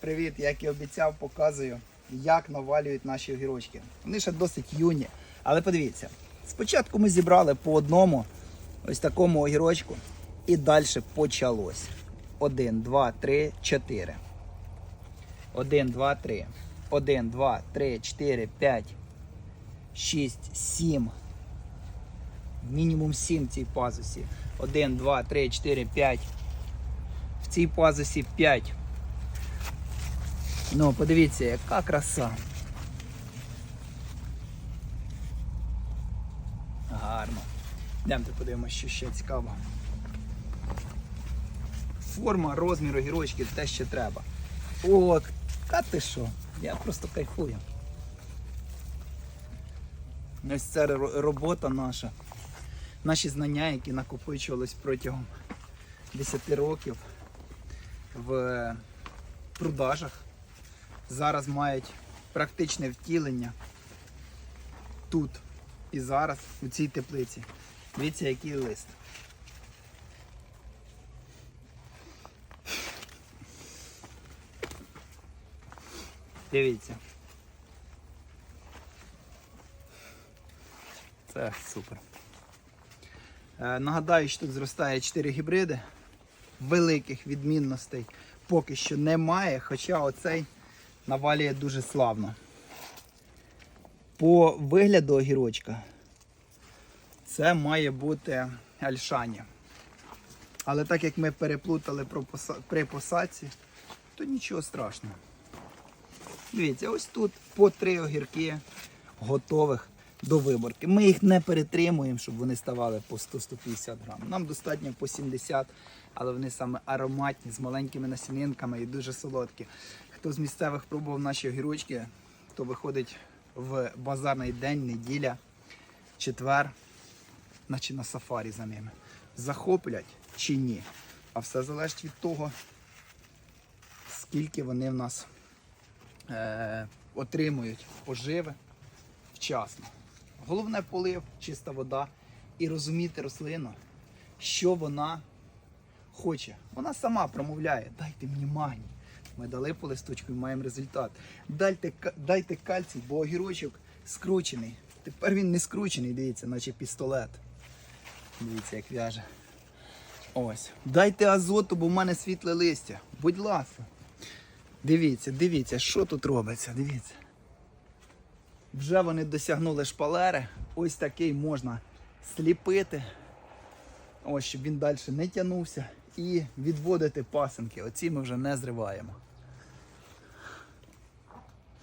Привіт, як і обіцяв, показую, як навалюють наші огірочки. Вони ще досить юні. Але подивіться, спочатку ми зібрали по одному ось такому огірочку, і далі почалось. Один, два, три, чотири. Один, два, три. Один, два, три, чотири, п'ять, шість, сім. Мінімум сім цій пазусі. Один, два, три, чотири, п'ять. В цій пазусі п'ять. Ну, подивіться, яка краса. Гарно. Йдемте подивимося, що ще цікаво. Форма, розмір огірочків, те, що треба. От, та ти що? Я просто кайфую. Ось це робота наша. Наші знання, які накопичувались протягом 10 років в продажах, зараз мають практичне втілення тут і зараз, у цій теплиці. Дивіться, який лист. Дивіться. Це супер. Е, Нагадаю, що тут зростає 4 гібриди. Великих відмінностей поки що немає, хоча оцей навалює дуже славно. По вигляду огірочка це має бути альшані. Але так як ми переплутали при посадці, то нічого страшного. Дивіться, ось тут по три огірки готових до виборки. Ми їх не перетримуємо, щоб вони ставали по 100-150 грам. Нам достатньо по 70, але вони саме ароматні, з маленькими насінинками і дуже солодкі. Хто з місцевих пробував наші огірочки, то виходить в базарний день, неділя, четвер, наче на сафарі за ними. Захоплять чи ні. А все залежить від того, скільки вони в нас е, отримують поживи вчасно. Головне полив, чиста вода і розуміти рослину, що вона хоче. Вона сама промовляє, дайте мені магній. Ми дали по листочку і маємо результат. Дайте, дайте кальцій, бо огірочок скручений. Тепер він не скручений, дивіться, наче пістолет. Дивіться, як в'яже. Ось. Дайте азоту, бо в мене світле листя. Будь ласка. Дивіться, дивіться, що тут робиться, дивіться. Вже вони досягнули шпалери. Ось такий можна сліпити. Ось, щоб він далі не тягнувся. І відводити пасинки. Оці ми вже не зриваємо.